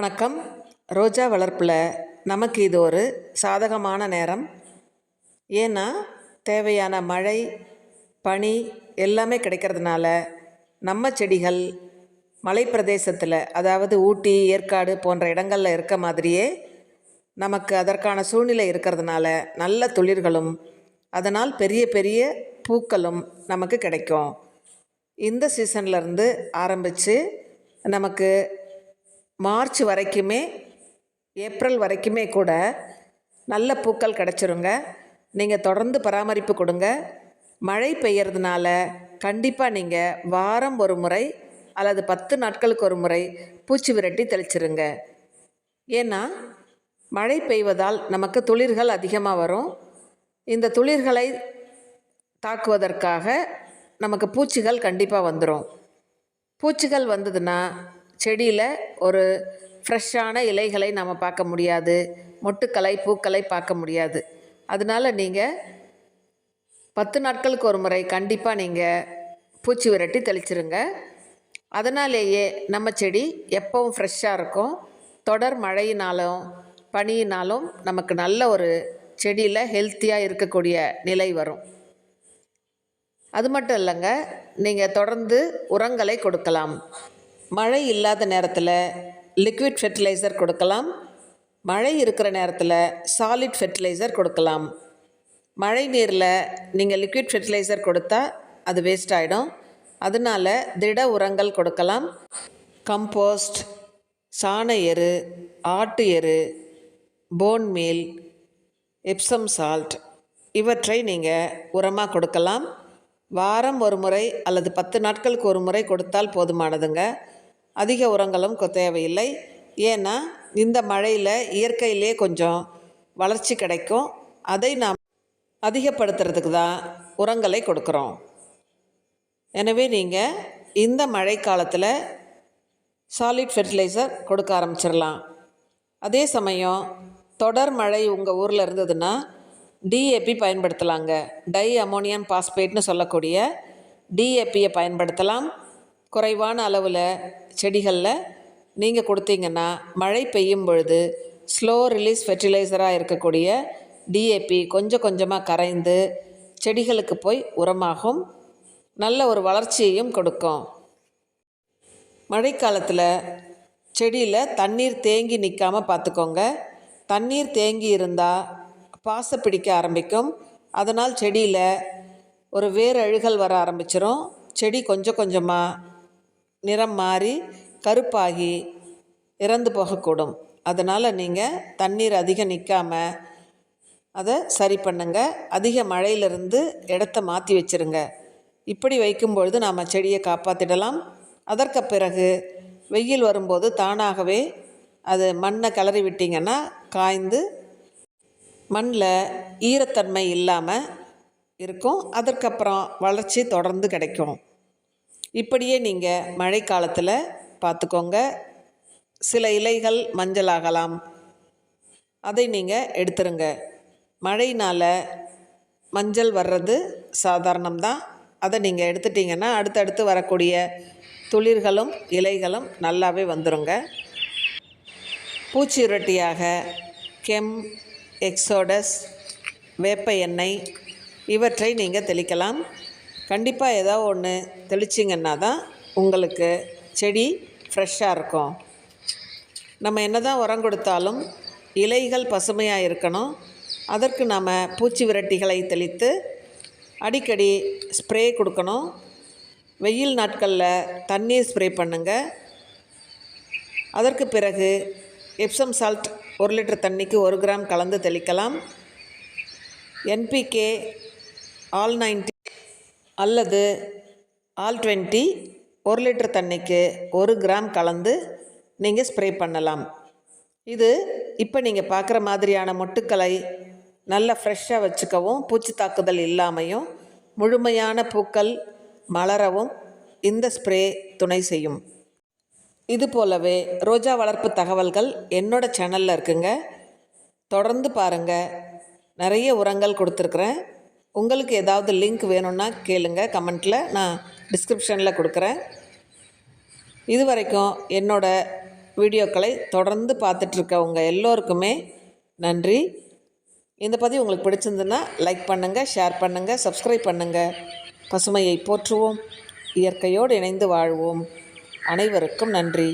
வணக்கம். ரோஜா வளர்ப்பில் நமக்கு இது ஒரு சாதகமான நேரம். ஏன்னா தேவையான மழை பனி எல்லாமே கிடைக்கிறதுனால நம்ம செடிகள் மலைப்பிரதேசத்தில் அதாவது ஊட்டி ஏற்காடு போன்ற இடங்களில் இருக்க மாதிரியே நமக்கு அதற்கான சூழ்நிலை இருக்கிறதுனால நல்ல துளிர்களும் அதனால் பெரிய பெரிய பூக்களும் நமக்கு கிடைக்கும். இந்த சீசன்லேருந்து ஆரம்பித்து நமக்கு மார்ச் வரைக்குமே ஏப்ரல் வரைக்குமே கூட நல்ல பூக்கள் கிடச்சிருங்க. நீங்கள் தொடர்ந்து பராமரிப்பு கொடுங்க. மழை பெய்யறதுனால கண்டிப்பாக நீங்கள் வாரம் ஒரு முறை அல்லது பத்து நாட்களுக்கு ஒரு முறை பூச்சி விரட்டி தெளிச்சிருங்க. ஏன்னா மழை பெய்வதால் நமக்கு துளிர்கள் அதிகமாக வரும். இந்த துளிர்களை தாக்குவதற்காக நமக்கு பூச்சிகள் கண்டிப்பாக வந்துடும் பூச்சிகள் வந்ததுன்னா செடியில் ஒரு ஃப்ரெஷ்ஷான இலைகளை நம்ம பார்க்க முடியாது. மொட்டுக்களை பூக்களை பார்க்க முடியாது. அதனால் நீங்கள் பத்து நாட்களுக்கு ஒரு முறை கண்டிப்பாக நீங்கள் பூச்சி விரட்டி தெளிச்சிருங்க. அதனாலேயே நம்ம செடி எப்பவும் ஃப்ரெஷ்ஷாக இருக்கும். தொடர் மழையினாலும் பனியினாலும் நமக்கு நல்ல ஒரு செடியில் ஹெல்த்தியாக இருக்கக்கூடிய நிலை வரும். அது மட்டும் இல்லைங்க நீங்கள் தொடர்ந்து உரங்களை கொடுக்கலாம். மழை இல்லாத நேரத்தில் லிக்விட் ஃபெர்டிலைசர் கொடுக்கலாம். மழை இருக்கிற நேரத்தில் சாலிட் ஃபெர்டிலைசர் கொடுக்கலாம். மழை நீரில் நீங்கள் லிக்விட் ஃபெர்டிலைசர் கொடுத்தா அது வேஸ்ட் ஆகிடும் அதனால திட உரங்கள் கொடுக்கலாம். கம்போஸ்ட் சாண எரு ஆட்டு எரு போன் மீல் எப்சம் சால்ட் இவற்றை நீங்கள் உரமாக கொடுக்கலாம். வாரம் ஒரு முறை அல்லது பத்து நாட்களுக்கு ஒரு முறை கொடுத்தால் போதுமானதுங்க. அதிக உரங்களும் தேவையில்லை. ஏன்னா இந்த மழையில் இயற்கையிலே கொஞ்சம் வளர்ச்சி கிடைக்கும். அதை நாம் அதிகப்படுத்துறதுக்கு தான் உரங்களை கொடுக்குறோம். எனவே நீங்கள் இந்த மழை காலத்தில் சாலிட் ஃபெர்டிலைசர் கொடுக்க ஆரம்பிச்சிடலாம். அதே சமயம் தொடர் மழை உங்கள் ஊரில் இருந்ததுன்னா டிஏபி பயன்படுத்தலாங்க. டை அமோனியம் பாஸ்பேட்னு சொல்லக்கூடிய டிஏபியை பயன்படுத்தலாம். குறைவான அளவில் செடிகளில் நீங்கள் கொடுத்தீங்கன்னா மழை பெய்யும் பொழுது ஸ்லோ ரிலீஸ் ஃபெர்டிலைசராக இருக்கக்கூடிய டிஏபி கொஞ்சம் கொஞ்சமாக கரைந்து செடிகளுக்கு போய் உரமாகும். நல்ல ஒரு வளர்ச்சியையும் கொடுக்கும். மழைக்காலத்தில் செடியில் தண்ணீர் தேங்கி நிற்காமல் பார்த்துக்கோங்க தண்ணீர் தேங்கி இருந்தால் பாச பிடிக்க ஆரம்பிக்கும். அதனால் செடியில் ஒரு வேர் அழுகல் வர ஆரம்பிச்சிரும். செடி கொஞ்சம் கொஞ்சமாக நிறம் மாறி கருப்பாகி இறந்து போகக்கூடும். அதனால் நீங்கள் தண்ணீர் அதிகம் நிற்காமல் அதை சரி பண்ணுங்கள் அதிக மழையிலிருந்து இடத்த மாற்றி வச்சுருங்க. இப்படி வைக்கும்பொழுது நாம் செடியை காப்பாற்றிடலாம் அதற்கு பிறகு வெயில் வரும்போது தானாகவே அது மண்ணை கிளறி விட்டிங்கன்னா காய்ந்து மண்ணில் ஈரத்தன்மை இல்லாமல் இருக்கும். அதற்கப்புறம் வளர்ச்சி தொடர்ந்து கிடைக்கும். இப்படியே நீங்கள் மழைக்காலத்தில் பார்த்துக்கோங்க சில இலைகள் மஞ்சளாகலாம். அதை நீங்கள் எடுத்துருங்க. மழையினால் மஞ்சள் வர்றது சாதாரணம்தான். அதை நீங்கள் எடுத்துட்டிங்கன்னா அடுத்தடுத்து வரக்கூடிய துளிர்களும் இலைகளும் நல்லாவே வந்துருங்க. பூச்சி உரட்டியாக கெம் எக்ஸோடஸ் வேப்ப எண்ணெய் இவற்றை நீங்கள் தெளிக்கலாம். கண்டிப்பாக ஏதோ ஒன்று தெளிச்சிங்கன்னா தான் உங்களுக்கு செடி ஃப்ரெஷ்ஷாக இருக்கும். நம்ம என்ன தான் உரம் கொடுத்தாலும் இலைகள் பசுமையாக இருக்கணும். அதற்கு நாம் பூச்சி விரட்டிகளை தெளித்து அடிக்கடி ஸ்ப்ரே கொடுக்கணும். வெயில் நாட்களில் தண்ணீர் ஸ்ப்ரே பண்ணுங்கள் அதற்கு பிறகு எப்சம் சால்ட் ஒரு லிட்டர் தண்ணிக்கு ஒரு கிராம் கலந்து தெளிக்கலாம். என்பிகே ஆல் நைன்டி அல்லது ஆல் டுவெண்ட்டி ஒரு லிட்டர் தண்ணிக்கு ஒரு கிராம் கலந்து நீங்கள் ஸ்ப்ரே பண்ணலாம். இது இப்போ நீங்கள் பார்க்குற மாதிரியான மொட்டுக்களை நல்லா ஃப்ரெஷ்ஷாக வச்சுக்கவும் பூச்சி தாக்குதல் இல்லாமையும் முழுமையான பூக்கள் மலரவும் இந்த ஸ்ப்ரே துணை செய்யும். இது போலவே ரோஜா வளர்ப்பு தகவல்கள் என்னோட சேனலில் இருக்குங்க. தொடர்ந்து பாருங்கள் நிறைய உரங்கள் கொடுத்துருக்குறேன். உங்களுக்கு ஏதாவது லிங்க் வேணும்னா கேளுங்க. கமெண்ட்டில் நான் டிஸ்கிரிப்ஷனில் கொடுக்குறேன். இது வரைக்கும் என்னோட வீடியோக்களை தொடர்ந்து பார்த்துட்ருக்க உங்கள் எல்லோருக்குமே நன்றி. இந்த பதிவு உங்களுக்கு பிடிச்சிருந்துன்னா லைக் பண்ணுங்கள் ஷேர் பண்ணுங்கள் சப்ஸ்கிரைப் பண்ணுங்கள் பசுமையை போற்றுவோம் இயற்கையோடு இணைந்து வாழ்வோம். அனைவருக்கும் நன்றி.